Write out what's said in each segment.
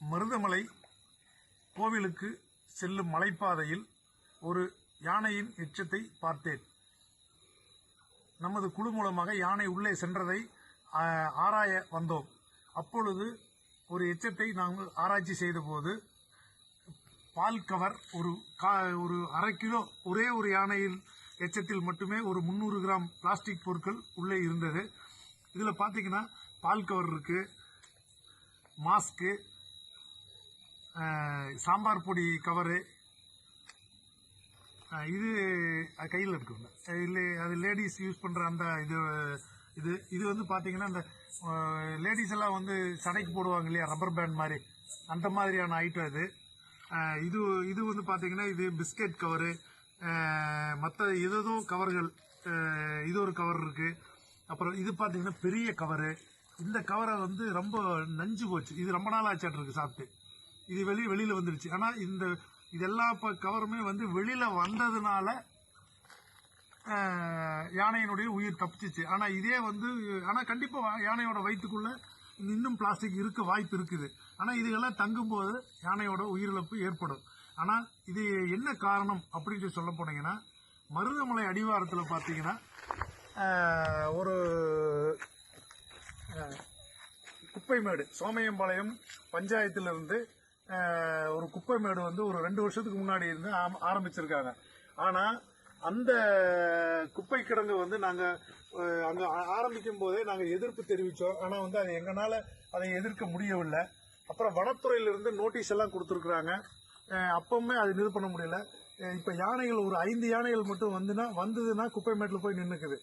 மருதமலை கோவிலுக்கு செல்லும் மலைப்பாதையில் ஒரு யானையின் எச்சத்தை பார்த்தேன். நமது குழு மூலமாக யானை உள்ளே சென்றதை ஆராய வந்தோம். அப்பொழுது ஒரு எச்சத்தை நாங்கள் ஆராய்ச்சி செய்தபோது பால் கவர் ஒரு கா ஒரு அரை கிலோ ஒரே ஒரு யானையில் எச்சத்தில் மட்டுமே ஒரு முந்நூறு கிராம் பிளாஸ்டிக் பொருட்கள் உள்ளே இருந்தது. இதில் பார்த்தீங்கன்னா பால் கவர் இருக்கு மாஸ்க்கு சாம்பார் பொடி கவரு இது கையில் இருக்குங்க இல்லை அது லேடிஸ் யூஸ் பண்ணுற அந்த இது இது இது வந்து பார்த்தீங்கன்னா இந்த லேடிஸ் எல்லாம் வந்து சடைக்கு போடுவாங்க இல்லையா ரப்பர் பேண்ட் மாதிரி. அந்த மாதிரியான ஐட்டம் இது இது இது வந்து பார்த்தீங்கன்னா இது பிஸ்கெட் கவரு மற்ற ஏதோ கவர்கள் இது ஒரு கவர் இருக்குது அப்புறம் இது பார்த்தீங்கன்னா பெரிய கவரு இந்த கவரை வந்து ரொம்ப நஞ்சு போச்சு. இது ரொம்ப நாள் ஆச்சாட்டு இருக்கு சாப்பிட்டு. இது வெளி வெளியில வந்துருச்சு. ஆனா இந்த இதெல்லா இப்ப கவருமே வந்து வெளியில வந்ததுனால யானையினுடைய உயிர் தப்பிச்சிச்சு. ஆனா இதே வந்து ஆனா கண்டிப்பா யானையோட வயிற்றுக்குள்ள இன்னும் பிளாஸ்டிக் இருக்க வாய்ப்பு இருக்குது. ஆனா இதுகெல்லாம் தங்கும்போது யானையோட உயிரிழப்பு ஏற்படும். ஆனா இது என்ன காரணம் அப்படின்னு சொல்ல போனீங்கன்னா மருதமலை அடிவாரத்தில் பார்த்தீங்கன்னா ஒரு குப்பைமேடு சோமையம்பாளையம் பஞ்சாயத்திலிருந்து ஒரு குப்பை மேடு வந்து ஒரு ரெண்டு வருஷத்துக்கு முன்னாடி இருந்து ஆம்- ஆரம்பிச்சிருக்காங்க. ஆனால் அந்த குப்பை கிடங்கு வந்து நாங்கள் அங்கே ஆரம்பிக்கும் போதே நாங்கள் எதிர்ப்பு தெரிவித்தோம் ஆனால் வந்து அது எங்களால் அதை எதிர்க்க முடியவில்லை. அப்புறம் வனத்துறையிலிருந்து நோட்டீஸ் எல்லாம் கொடுத்துருக்குறாங்க. அப்பவுமே அது இது பண்ண முடியல. இப்போ யானைகள் ஒரு ஐந்து யானைகள் மட்டும் வந்துன்னா வந்ததுன்னா குப்பை மேட்டில் போய் நின்றுக்குது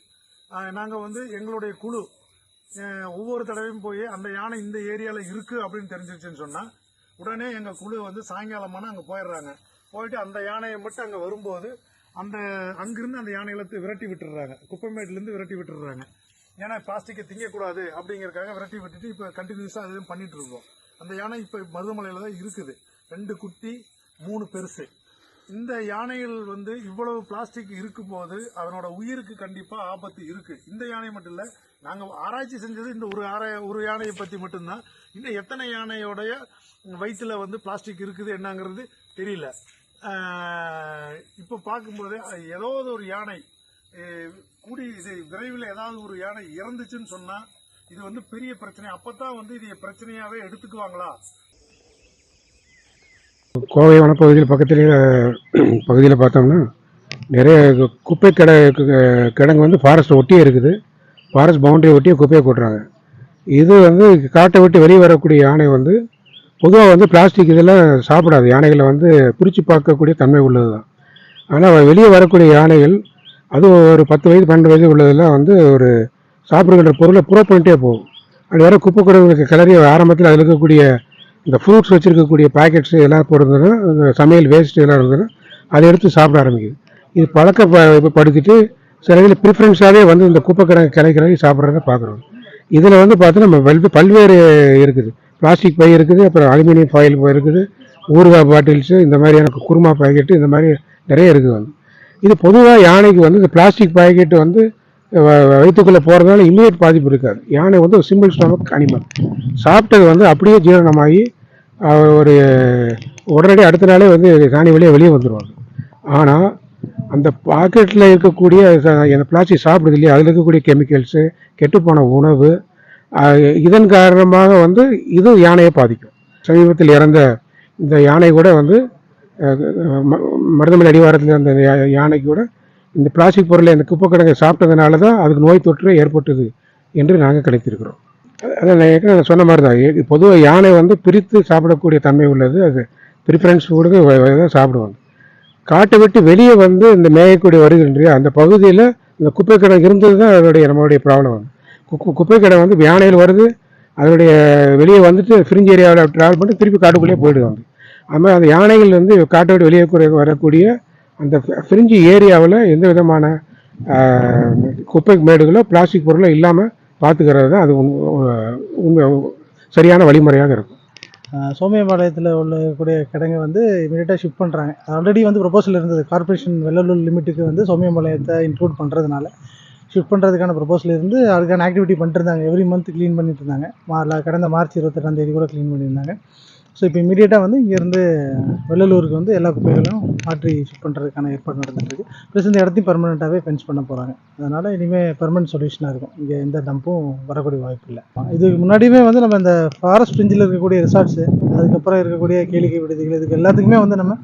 நாங்கள் வந்து எங்களுடைய குழு ஒவ்வொரு தடவையும் போய் அந்த யானை இந்த ஏரியாவில் இருக்குது அப்படின்னு தெரிஞ்சிருச்சுன்னு சொன்னால் உடனே எங்க குழு வந்து சாயங்காலமான அங்க போயிடுறாங்க. போயிட்டு அந்த யானையை மட்டும் அங்க வரும்போது அந்த அங்கிருந்து அந்த யானைகளை விரட்டி விட்டுறாங்க குப்பைமேட்ல இருந்து விரட்டி விட்டுறாங்க ஏன்னா பிளாஸ்டிக்கை திங்கக்கூடாது அப்படிங்கறதுக்காக விரட்டி விட்டுட்டு இப்ப கண்டினியூஸா அதுவும் பண்ணிட்டு இருக்கோம். அந்த யானை இப்ப மருதமலையில தான் இருக்குது. ரெண்டு குட்டி மூணு பெருசு. இந்த யானைகள் வந்து இவ்வளவு பிளாஸ்டிக் இருக்கும்போது அதனோட உயிருக்கு கண்டிப்பா ஆபத்து இருக்கு. இந்த யானை மட்டும் இல்ல நாங்கள் ஆராய்ச்சி செஞ்சது இந்த ஒரு ஆராய ஒரு யானையை பற்றி மட்டும்தான். இன்னும் எத்தனை யானையோடைய வயிற்றில் வந்து பிளாஸ்டிக் இருக்குது என்னங்கிறது தெரியல. இப்போ பார்க்கும்போது ஏதாவது ஒரு யானை கூடி இது விரைவில் ஏதாவது ஒரு யானை இறந்துச்சுன்னு சொன்னால் இது வந்து பெரிய பிரச்சனை. அப்போ தான் வந்து இது பிரச்சனையாகவே எடுத்துக்குவாங்களா? கோவை வனப்பகுதியில் பக்கத்துலேயே பகுதியில் பார்த்தோம்னா நிறைய குப்பை கிட கிடங்கு வந்து ஃபாரஸ்ட் ஒட்டியே இருக்குது. ஃபாரஸ்ட் பவுண்டரி ஒட்டியே குப்பையை கொட்டுறாங்க. இது வந்து காட்டை விட்டு வெளியே வரக்கூடிய யானை வந்து பொதுவாக வந்து பிளாஸ்டிக் இதெல்லாம் சாப்பிடாது. யானைகளை வந்து பிரித்து பார்க்கக்கூடிய தன்மை உள்ளது தான் ஆனால் வெளியே வரக்கூடிய யானைகள் அதுவும் ஒரு பத்து வயது பன்னெண்டு வயது உள்ளதெல்லாம் வந்து ஒரு சாப்பிடுகின்ற பொருளை புற பண்ணிட்டே போகும். அது வேறு குப்பை கூடங்களுக்கு கிளறி ஆரம்பத்தில் அதில் இருக்கக்கூடிய இந்த ஃப்ரூட்ஸ் வச்சுருக்கக்கூடிய பாக்கெட்ஸ் எல்லாம் போடுறதுன்னா சமையல் வேஸ்ட் எல்லாம் இருந்ததுன்னா அதை எடுத்து சாப்பிட ஆரம்பிக்குது. இது பழக்கப்படுத்திட்டு சில இதில் ப்ரிஃபரன்ஸாகவே வந்து இந்த குப்பை கிடங்கு கிளை சாப்பிட்றத பார்க்குறோம். இதில் வந்து பார்த்தா நம்ம பல்வே பல்வேறு இருக்குது. பிளாஸ்டிக் பை இருக்குது அப்புறம் அலுமினியம் ஃபாயில் பை இருக்குது ஊறுகாய் பாட்டில்ஸு இந்த மாதிரியான குருமா பாக்கெட்டு இந்த மாதிரி நிறைய இருக்குது வந்து. இது பொதுவாக யானைக்கு வந்து இந்த பிளாஸ்டிக் பாக்கெட்டு வந்து வ- வயிற்றுக்குள்ளே போகிறதுனால இம்மிடியட் பாதிப்பு இருக்காது. யானை வந்து ஒரு சிம்பிள் ஸ்டமக் அனிமல் சாப்பிட்டது வந்து அப்படியே ஜீரணமாகி ஒரு உடனடி அடுத்த நாளே வந்து சாணி வழியாக வெளியே வந்துடுவாங்க ஆனால் அந்த பாக்கெட்டில் இருக்கக்கூடிய அந்த பிளாஸ்டிக் சாப்பிடுது இல்லையா? அதில் இருக்கக்கூடிய கெமிக்கல்ஸு கெட்டுப்போன உணவு இதன் காரணமாக வந்து இது யானையை பாதிக்கும். சமீபத்தில் இறந்த இந்த யானை கூட வந்து ம- மருதமலை அடிவாரத்தில் அந்த யா- யானைக்கு கூட இந்த பிளாஸ்டிக் பொருளை இந்த குப்பை கிடங்கை சாப்பிட்டதுனால தான் அதுக்கு நோய் தொற்று ஏற்பட்டது என்று நாங்கள் கிடைத்திருக்கிறோம் அதான் நான் ஏற்கனவே சொன்ன மாதிரி தான் பொதுவாக யானை வந்து பிரித்து சாப்பிடக்கூடிய தன்மை உள்ளது. அது ப்ரிஃபரன்ஸ் கொடுத்து சாப்பிடுவாங்க. காட்டை விட்டு வெளியே வந்து இந்த மேயக்கூடிய வருகின்ற அந்த பகுதியில் இந்த குப்பை கடை இருந்தது தான் அதனுடைய நம்மளுடைய ப்ராப்ளம் வந்து கு- குப்பை கடை வந்து யானையில் வருது அதனுடைய வெளியே வந்துட்டு ஃப்ரிஞ்ச் ஏரியாவில் ட்ராவல் பண்ணிட்டு திருப்பி காட்டுக்குள்ளேயே போயிடுது வந்து அது மாதிரி அந்த யானைகள் வந்து காட்டை விட்டு வெளியே வரக்கூடிய அந்த ஃப்ரிஞ்சு ஏரியாவில் எந்த விதமான குப்பை மேடுகளோ பிளாஸ்டிக் பொருளோ இல்லாமல் பார்த்துக்கிறது தான் அது உண்மை சரியான வழிமுறையாக இருக்கும். சோமியபாளையத்தில் உள்ளக்கூடிய கூடிய வந்து இமீடியட்டாக ஷிஃப்ட் பண்ணுறாங்க ஆல்ரெடி வந்து ப்ரொபோசல் இருந்தது. கார்ப்பரேஷன் வெள்ளலூர் லிமிட்டுக்கு வந்து சோமியபாளையத்தை இன்க்ளூட் பண்ணுறதுனால ஷிஃப்ட் பண்ணுறதுக்கான ப்ரொபோசல் இருந்து அதுக்கான ஆக்டிவிட்டி பண்ணிட்டு இருந்தாங்க. எவ்ரி மந்த் க்ளீன் பண்ணிட்டு இருந்தாங்க. மா- கடந்த மார்ச் இருபத்தெட்டாம் தேதி கூட க்ளீன் பண்ணியிருந்தாங்க ஸோ இப்போ இமீடியட்டாக வந்து இங்கேருந்து வெள்ளலூருக்கு வந்து எல்லா குப்பைகளும் மாற்றி ஷிஃப்ட் பண்ணுறதுக்கான ஏற்பாடு நடந்துட்டுருக்கு. ப்ளஸ் இந்த இடத்தையும் பர்மனெண்ட்டாகவே ஃபென்ஸ் பண்ண போகிறாங்க அதனால் இனிமேல் பர்மனெண்ட் சொல்யூஷனாக இருக்கும். இங்கே எந்த டம்பும் வரக்கூடிய வாய்ப்பு இல்லை. இதுக்கு முன்னாடியுமே வந்து நம்ம இந்த ஃபாரஸ்ட் ஃப்ரிஞ்சில் இருக்கக்கூடிய ரிசார்ட்ஸு அதுக்கப்புறம் இருக்கக்கூடிய கேளிக்கை விடுதிகள் இதுக்கு எல்லாத்துக்குமே வந்து நம்ம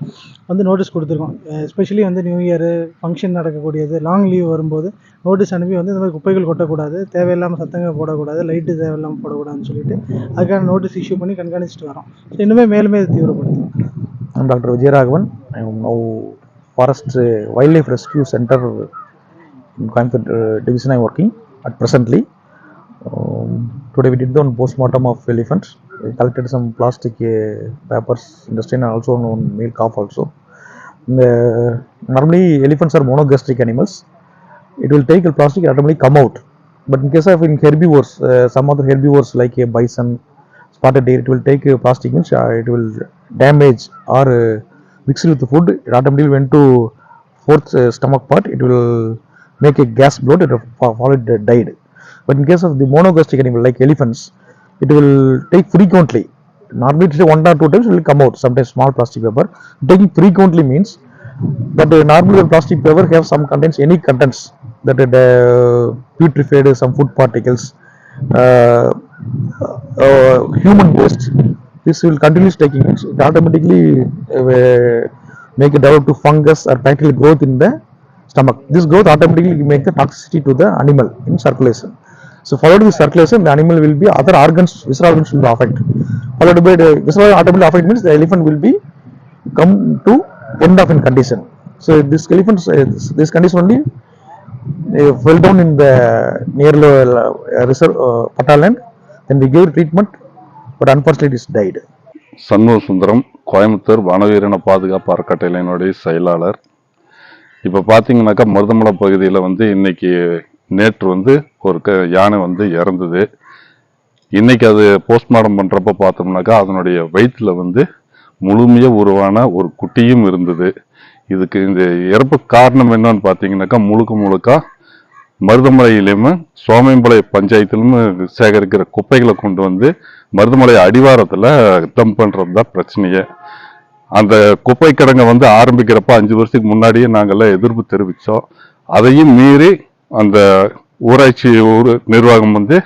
வந்து நோட்டீஸ் கொடுத்துருக்கோம் எஸ்பெஷலி வந்து நியூ இயரு ஃபங்க்ஷன் நடக்கக்கூடியது லாங் லீவ் வரும்போது நோட்டீஸ் அனுப்பி வந்து இந்த மாதிரி குப்பைகள் கொட்டக்கூடாது தேவையில்லாமல் சத்தங்க போடக்கூடாது லைட்டு தேவையில்லாமல் போடக்கூடாதுன்னு சொல்லிட்டு அதுக்கான நோட்டீஸ் இஷ்யூ பண்ணி கண்காணிச்சிட்டு வரோம் ஸோ இன்னுமே மேலுமே இது தீவிரப்படுத்தும் நான் doctor Vijayaraghavan forest wild life rescue centre in Coimbatore division I am working at presently. Um, today we did the post-mortem of elephants. We collected some plastic uh, papers in the. Normally elephants are monogastric animals. It will take the plastic automatically come out. But in case of in herbivores, uh, some other herbivores like a bison, spotted deer, it will take uh, plastic means uh, it will damage or uh, mix it with the food. It automatically went to fourth uh, stomach part. It will make a gas bloat. It will fall it died. But in case of the monogastric animal like elephants, it will take frequently. Normally it is one or two times it will come out. Sometimes small plastic paper. Taking frequently means but uh, normally the plastic paper have some contents any contents that uh, putrefied some food particles uh, uh, human waste this will continuously taking it automatically uh, make it develop to fungus or bacterial growth in the stomach this growth automatically make the toxicity to the animal in circulation so followed with circulation the animal will be other organs visceral organs will be affected followed by the visceral automatically affected means the elephant will be come to end of in condition. So this elephant, uh, this, this condition only uh, fell down in the near uh, reserve uh, Pata land. Then we gave treatment, but unfortunately it is died. Shanmuga Sundaram Coimbatore வனவீரன பாதுகாப்பு அறக்கட்டளையினுடைய செயலாளர் இப்போ பார்த்தீங்கன்னாக்கா மருதமலை பகுதியில் வந்து இன்றைக்கி நேற்று வந்து ஒரு க யானை வந்து இறந்தது. இன்றைக்கி அது போஸ்ட்மார்ட்டம் பண்ணுறப்ப பார்த்தோம்னாக்கா அதனுடைய வயிற்றில் வந்து முழுமையாக உருவான ஒரு குட்டியும் இருந்தது. இதுக்கு இந்த இறப்பு காரணம் என்னன்னு பார்த்தீங்கன்னாக்கா முழுக்க முழுக்க மருதமலையிலையுமே சோமையம்பளை பஞ்சாயத்திலும் சேகரிக்கிற குப்பைகளை கொண்டு வந்து மருதமலை அடிவாரத்தில் டம்ப் பண்ணுறது தான் பிரச்சனையே. அந்த குப்பை கிடங்கை வந்து ஆரம்பிக்கிறப்ப அஞ்சு வருஷத்துக்கு முன்னாடியே நாங்கள்லாம் எதிர்ப்பு தெரிவித்தோம் அதையும் மீறி அந்த ஊராட்சி ஊர் நிர்வாகம் வந்து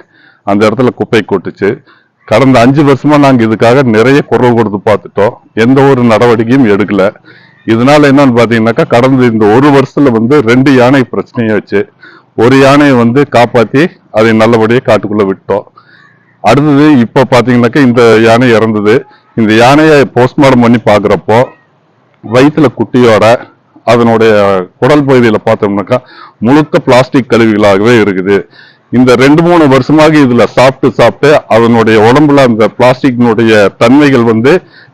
அந்த இடத்துல குப்பை கொட்டுச்சு. கடந்த அஞ்சு வருஷமா நாங்கள் இதுக்காக நிறைய குரல் கொடுத்து பார்த்துட்டோம். எந்த ஒரு நடவடிக்கையும் எடுக்கல. இதனால என்னன்னு பாத்தீங்கன்னாக்கா கடந்த இந்த ஒரு வருஷத்துல வந்து ரெண்டு யானை பிரச்சனையாச்சு. ஒரு யானையை வந்து காப்பாத்தி அதை நல்லபடியாக காட்டுக்குள்ள விட்டோம். அடுத்தது இப்ப பாத்தீங்கன்னாக்கா இந்த யானை இறந்தது. இந்த யானையை போஸ்ட்மார்டம் பண்ணி பாக்குறப்போ வயிற்றுல குட்டியோட அதனுடைய குடல் பகுதியில் பார்த்தோம்னாக்கா முழுக்க பிளாஸ்டிக் கழிவுகளாகவே இருக்குது. இந்த ரெண்டு மூணு வருஷமாக இதில் சாப்பிட்டு சாப்பிட்டு அதனுடைய உடம்புல அந்த பிளாஸ்டிக்னுடைய தன்மைகள் வந்து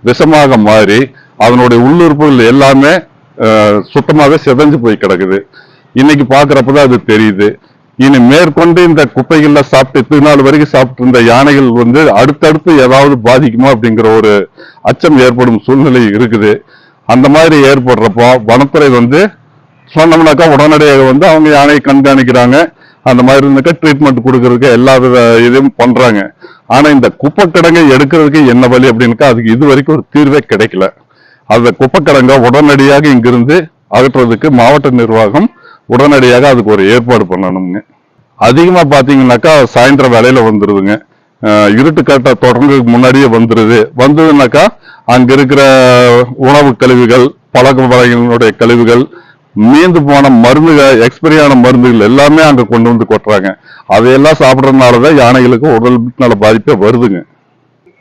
விஷமாக மாறி அதனுடைய உள்ளுறுப்புகள் எல்லாமே சுத்தமாக சிதஞ்சு போய் கிடக்குது. இன்னைக்கு பாக்குறப்பதான் அது தெரியுது. இனி மேற்கொண்டு இந்த குப்பைகளில் சாப்பிட்டு இத்தனை நாள் வரைக்கும் சாப்பிட்டு இருந்த யானைகள் வந்து அடுத்தடுத்து ஏதாவது பாதிக்குமா அப்படிங்கிற ஒரு அச்சம் ஏற்படும் சூழ்நிலை இருக்குது. அந்த மாதிரி ஏற்படுறப்போ வனத்துறை வந்து சொன்னோம்னாக்கா உடனடியாக வந்து அவங்க யானையை கண்காணிக்கிறாங்க. அந்த மாதிரி இருந்தாக்கா ட்ரீட்மெண்ட் கொடுக்கறதுக்கு எல்லா வித இதையும் பண்றாங்க. ஆனா இந்த குப்பை கிடங்கை எடுக்கிறதுக்கு என்ன வழி அப்படின்னுக்கா அதுக்கு இது வரைக்கும் ஒரு தீர்வே கிடைக்கல. அந்த குப்பைக்கிடங்க உடனடியாக இங்கிருந்து அகற்றுறதுக்கு மாவட்ட நிர்வாகம் உடனடியாக அதுக்கு ஒரு ஏற்பாடு பண்ணணுங்க அதிகமா பாத்தீங்கன்னாக்கா சாயந்தரம் வேலையில வந்துருதுங்க. இருட்டு கட்ட தொடர்ந்து முன்னாடியே வந்துருது. வந்ததுனாக்கா அங்க இருக்கிற உணவு கழிவுகள் பழக்க வகைகளுடைய கழிவுகள் மீந்து போன மருந்துகள் எக்ஸ்பைரியான மருந்துகள் எல்லாமே அங்க கொண்டு வந்து கொட்டுறாங்க. அதையெல்லாம் சாப்பிட்றதுனாலதான் யானைகளுக்கு உடல் நல பாதிப்பே வருதுங்க.